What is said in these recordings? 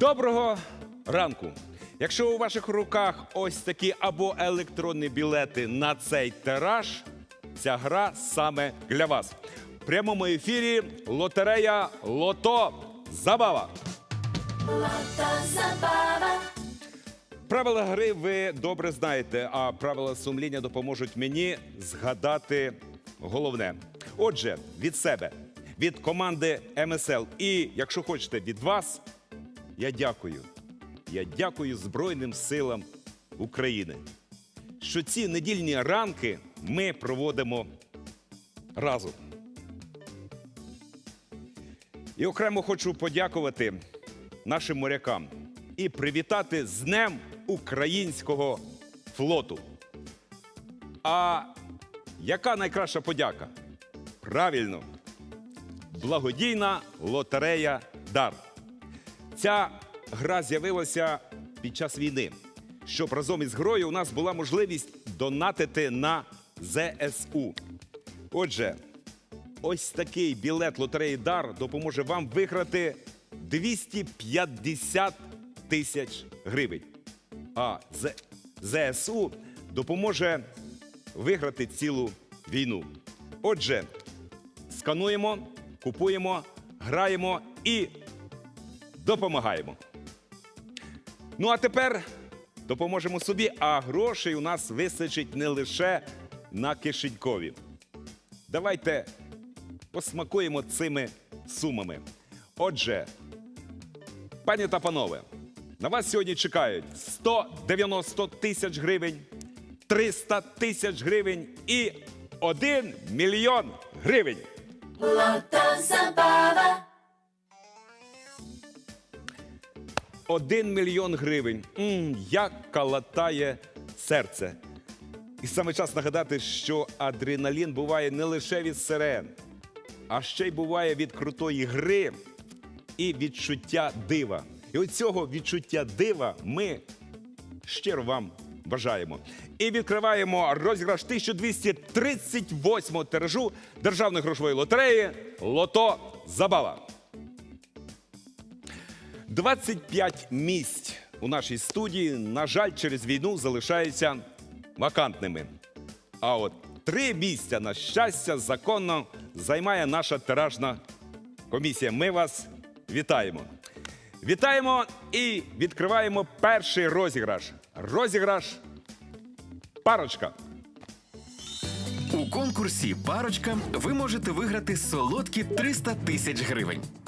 Доброго ранку! Якщо у ваших руках ось такі або електронні білети на цей тираж, ця гра саме для вас. В прямому ефірі лотерея Лото Забава. Правила гри ви добре знаєте, а правила сумління допоможуть мені згадати головне. Отже, від себе, від команди МСЛ і, якщо хочете, від вас, я дякую. Я дякую Збройним силам України, що ці недільні ранки ми проводимо разом. І окремо хочу подякувати нашим морякам і привітати з Днем українського флоту. А яка найкраща подяка? Правильно, благодійна лотерея Дар. Ця гра з'явилася під час війни, щоб разом із грою у нас була можливість донатити на ЗСУ. Отже, ось такий білет лотереї Дар допоможе вам виграти 250 тисяч гривень. А ЗСУ допоможе виграти цілу війну. Отже, скануємо, купуємо, граємо і допомагаємо. Ну а тепер допоможемо собі, а грошей у нас вистачить не лише на кишенькові. Давайте посмакуємо цими сумами. Отже, пані та панове, на вас сьогодні чекають 190 тисяч гривень, 300 тисяч гривень і 1 мільйон гривень. Один мільйон гривень. м як калатає серце. І саме час нагадати, що адреналін буває не лише від сирен, а ще й буває від крутої гри і відчуття дива. І от цього відчуття дива ми щиро вам бажаємо. І відкриваємо розіграш 1238 тиражу Державної грошової лотереї Лото Забава. 25 місць у нашій студії, на жаль, через війну залишаються вакантними. А от три місця, на щастя, законно займає наша тиражна комісія. Ми вас вітаємо. Вітаємо і відкриваємо перший розіграш. Розіграш парочка. У конкурсі Парочка ви можете виграти солодкі 300 тисяч гривень.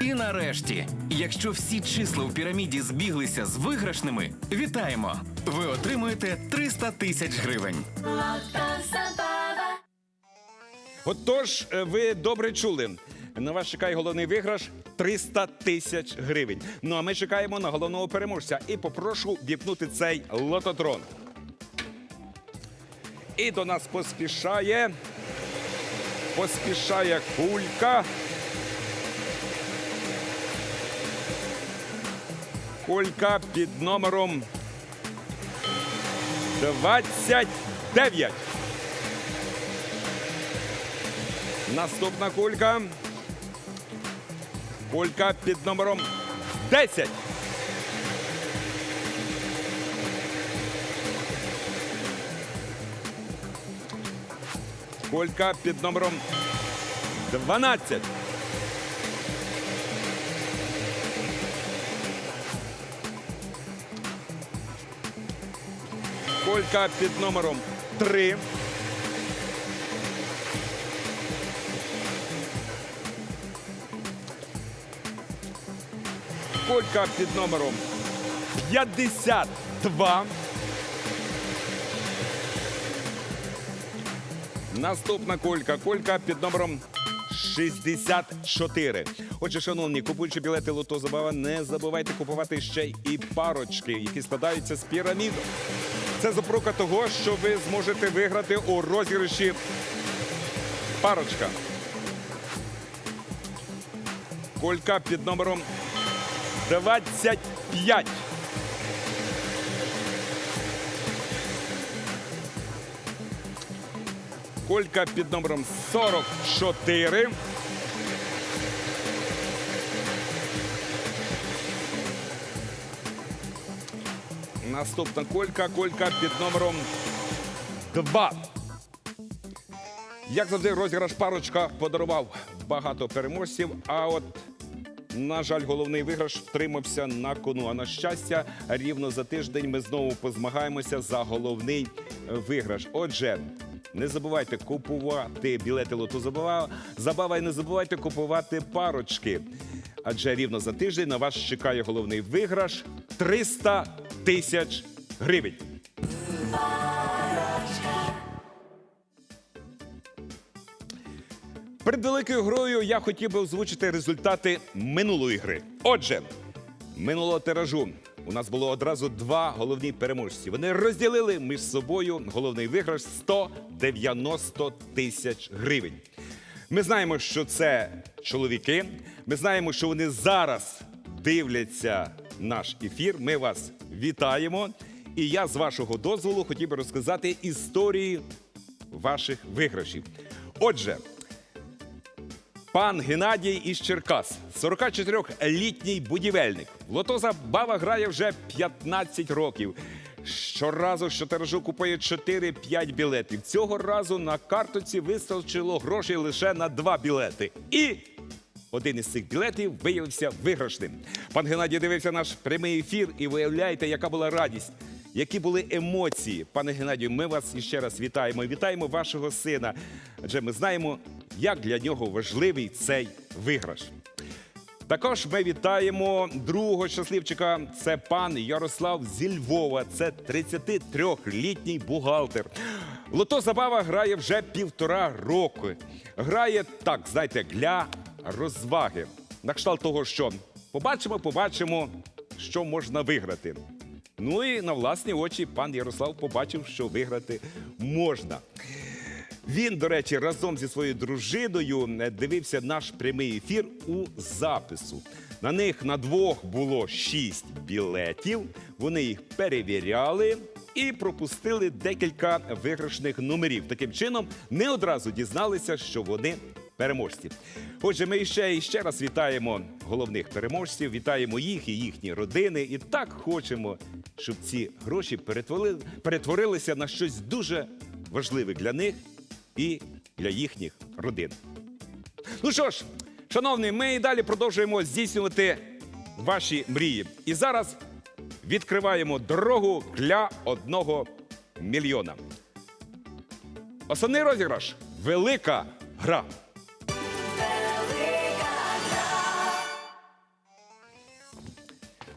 І нарешті, якщо всі числа в піраміді збіглися з виграшними, вітаємо! Ви отримуєте 300 тисяч гривень. Отож, е, ви добре чули. На вас чекає головний виграш 300 тисяч гривень. Ну а ми чекаємо на головного переможця. І попрошу віпнути цей лототрон. І до нас поспішає. Поспішає кулька. Кулька під номером 29. Наступна кулька. Кулька під номером 10. Кулька під номером 12. Кулька під номером 3. Кулька під номером 52. Наступна кулька. Кулька під номером 64. Отже, шановні, купуючи білети Лото Забава, не забувайте купувати ще і парочки, які складаються з пірамідок. Це запорука того, що ви зможете виграти у розіграші парочка. Кулька під номером 25. Колька під номером 44. Наступна колька, колька під номером 2. Як завжди, розіграш парочка подарував багато переможців. А от, на жаль, головний виграш втримався на кону. А на щастя, рівно за тиждень ми знову позмагаємося за головний е, виграш. Отже, не забувайте купувати білети лоту забава. І не забувайте купувати парочки. Адже рівно за тиждень на вас чекає головний виграш 300 тисяч гривень. Перед великою грою я хотів би озвучити результати минулої гри. Отже, минулого тиражу у нас було одразу два головні переможці. Вони розділили між собою головний виграш 190 тисяч гривень. Ми знаємо, що це чоловіки. Ми знаємо, що вони зараз дивляться наш ефір. Ми вас вітаємо. І я з вашого дозволу хотів би розказати історії ваших виграшів. Отже, Пан Геннадій із Черкас, 44-літній будівельник. В лото грає вже 15 років. Щоразу, що купує 4-5 білетів. Цього разу на картоці вистачило грошей лише на два білети. І один із цих білетів виявився виграшним. Пан Геннадій дивився наш прямий ефір і виявляєте, яка була радість. Які були емоції, пане Геннадію, ми вас іще раз вітаємо. Вітаємо вашого сина. Адже ми знаємо, як для нього важливий цей виграш. Також ми вітаємо другого щасливчика. Це пан Ярослав зі Львова. Це 33-літній бухгалтер. Лото Забава грає вже півтора року. Грає так, знаєте, для розваги. На кшталт того, що побачимо, побачимо, що можна виграти. Ну і на власні очі пан Ярослав побачив, що виграти можна. Він, до речі, разом зі своєю дружиною е, дивився наш прямий ефір у запису. На них на двох було шість білетів. Вони їх перевіряли і пропустили декілька виграшних номерів. Таким чином, не одразу дізналися, що вони переможці. Отже, ми ще і ще раз вітаємо головних переможців, вітаємо їх і їхні родини. І так хочемо, щоб ці гроші перетворили, перетворилися на щось дуже важливе для них і для їхніх родин. Ну що ж, шановні, ми і далі продовжуємо здійснювати ваші мрії. І зараз відкриваємо дорогу для одного мільйона. Основний розіграш велика гра.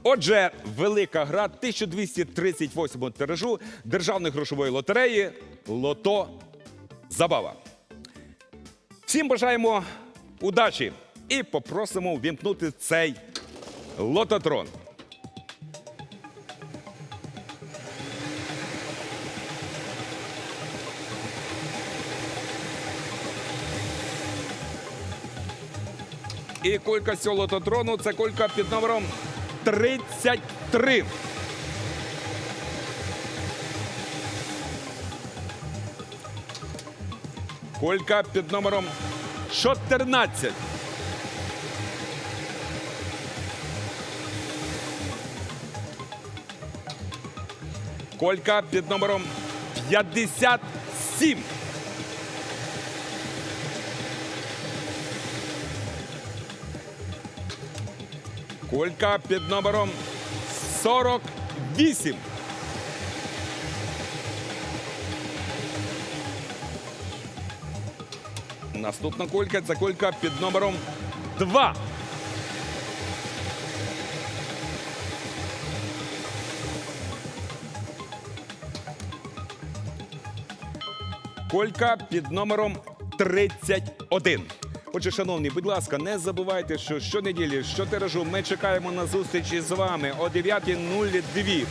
Отже, велика гра 1238 тиражу державної грошової лотереї Лото Забава. Всім бажаємо удачі і попросимо ввімкнути цей лототрон. І кулька цього лототрону це кулька під номером 33. Колька під номером 14. Колька під номером 57. Колька під номером 48. Наступна колька це колька під номером 2. Колька під номером 31. Отже, шановні, будь ласка, не забувайте, що щонеділі, щотиражу ми чекаємо на зустрічі з вами о 9.02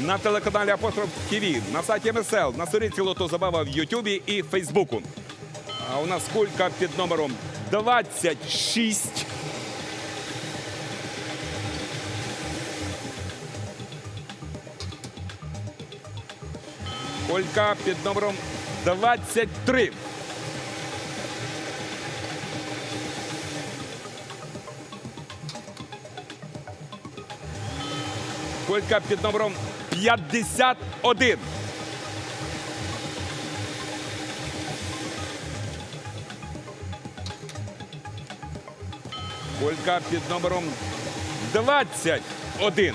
на телеканалі Апостроф ТВ, на сайті МСЛ, на сторінці Лото Забава в Ютубі і Фейсбуку. А у нас кулька під номером 26. Колька під номером 23. Колька під номером 51. Колька під номером 21.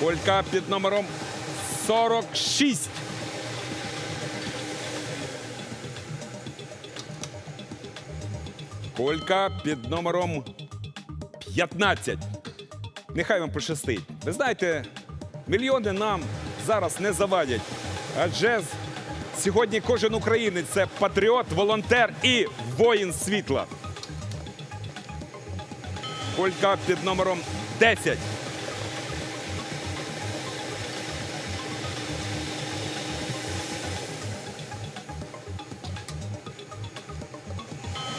Колька під номером 46. Колька під номером 15. Нехай вам пощастить. Ви знаєте, мільйони нам зараз не завадять. Адже сьогодні кожен українець це патріот, волонтер і воїн світла. Колька під номером 10.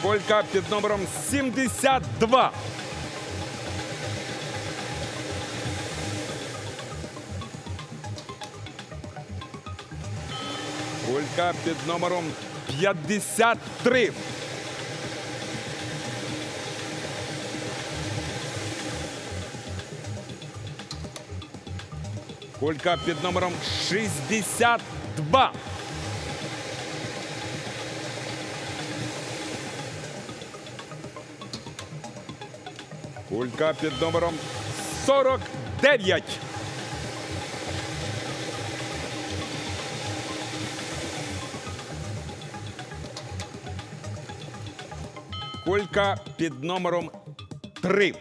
Колька під номером 72. Колька під номером 53. Колька під номером 62. Кулька під номером 49. Кулька під номером 3.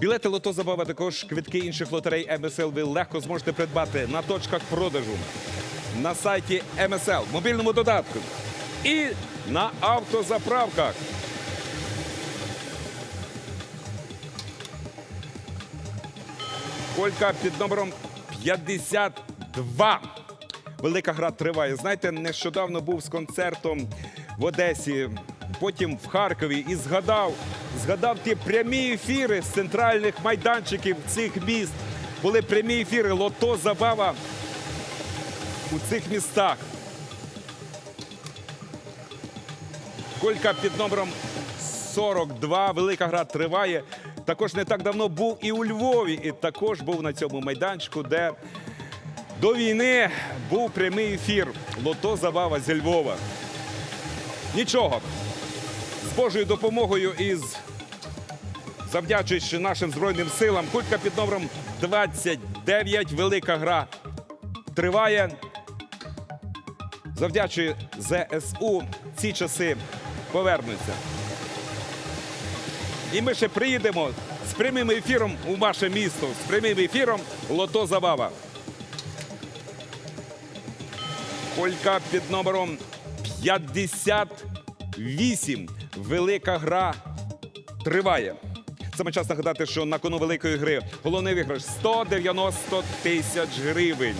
Білети Лото Забава, також квитки інших лотерей МСЛ ви легко зможете придбати на точках продажу, на сайті МСЛ, в мобільному додатку і на автозаправках. Колька під номером 52. Велика гра триває. Знаєте, нещодавно був з концертом в Одесі, потім в Харкові і згадав, згадав ті прямі ефіри з центральних майданчиків цих міст. Були прямі ефіри Лото Забава у цих містах. Колька під номером 42. Велика гра триває. Також не так давно був і у Львові, і також був на цьому майданчику, де до війни був прямий ефір Лото Забава зі Львова. Нічого. З Божою допомогою і завдячуючи нашим Збройним силам, кулька під номером 29. Велика гра триває. Завдячує ЗСУ ці часи повернуться. І ми ще приїдемо з прямим ефіром у ваше місто, з прямим ефіром Лото Забава. Колька під номером 58. Велика гра триває. Саме час нагадати, що на кону великої гри головний виграш 190 тисяч гривень.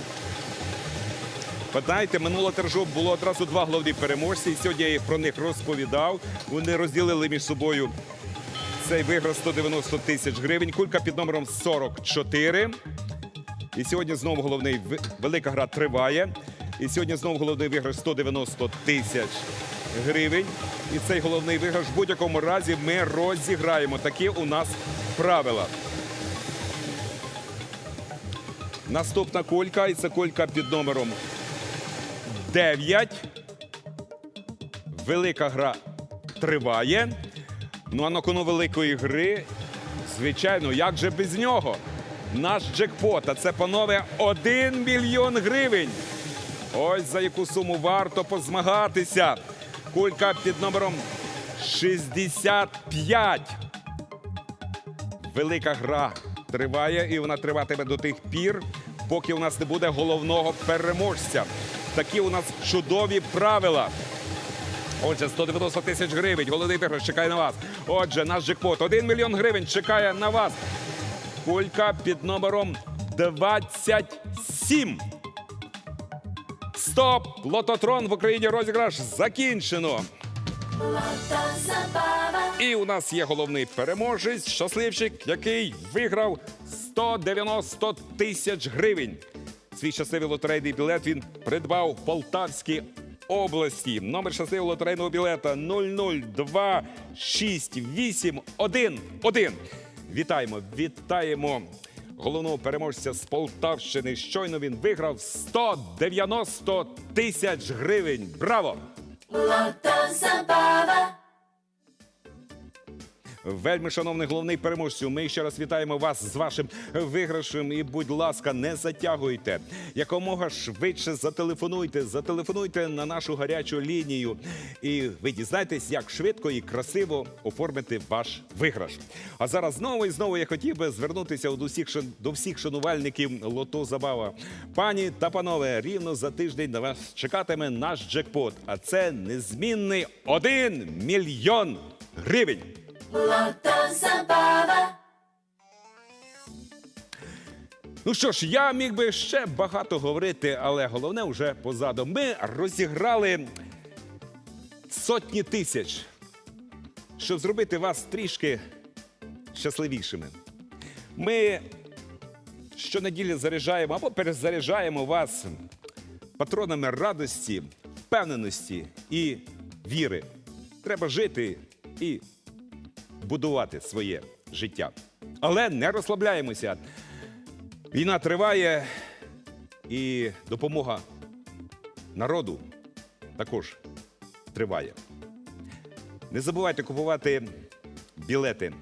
Пам'ятаєте, минулого тержу було одразу два головні переможці, і сьогодні я їх про них розповідав. Вони розділили між собою цей виграш 190 тисяч гривень. Кулька під номером 44. І сьогодні знову головний велика гра триває. І сьогодні знову головний виграш 190 тисяч гривень. І цей головний виграш в будь-якому разі ми розіграємо. Такі у нас правила. Наступна колька, і це колька під номером 9. Велика гра триває. Ну а на кону великої гри, звичайно, як же без нього? Наш джекпот, а це, панове, 1 мільйон гривень. Ось за яку суму варто позмагатися. Кулька під номером 65. велика гра триває, і вона триватиме до тих пір, поки у нас не буде головного переможця. Такі у нас чудові правила. Отже, 190 тисяч гривень. Головний виграш чекає на вас. Отже, наш джекпот 1 мільйон гривень чекає на вас. Кулька під номером 27. Стоп! Лототрон в Україні розіграш закінчено. І у нас є головний переможець, щасливчик, який виграв 190 тисяч гривень. Свій щасливий лотерейний білет він придбав в Полтавській області. Номер щасливого лотерейного білета 0026811. Вітаємо, вітаємо головного переможця з Полтавщини. Щойно він виграв 190 тисяч гривень. Браво! Вельми шановний головний переможцю, ми ще раз вітаємо вас з вашим виграшем. І, будь ласка, не затягуйте. Якомога швидше зателефонуйте. Зателефонуйте на нашу гарячу лінію. І ви дізнаєтесь, як швидко і красиво оформити ваш виграш. А зараз знову і знову я хотів би звернутися до всіх, до всіх шанувальників Лото Забава. Пані та панове, рівно за тиждень на вас чекатиме наш джекпот. А це незмінний 1 мільйон гривень. Ну що ж, я міг би ще багато говорити, але головне вже позаду. Ми розіграли сотні тисяч, щоб зробити вас трішки щасливішими. Ми щонеділі заряджаємо або перезаряджаємо вас патронами радості, впевненості і віри. Треба жити і будувати своє життя. Але не розслабляємося. Війна триває, і допомога народу також триває. Не забувайте купувати білети.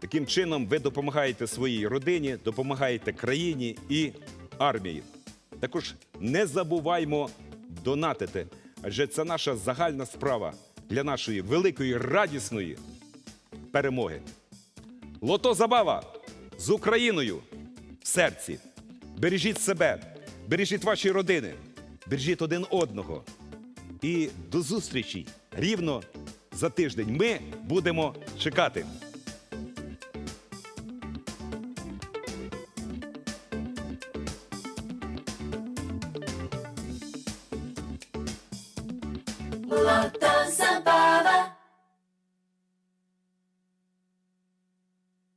Таким чином ви допомагаєте своїй родині, допомагаєте країні і армії. Також не забуваймо донатити, адже це наша загальна справа для нашої великої радісної перемоги. Лото Забава з Україною в серці. Бережіть себе, бережіть ваші родини, бережіть один одного. І до зустрічі рівно за тиждень. Ми будемо чекати.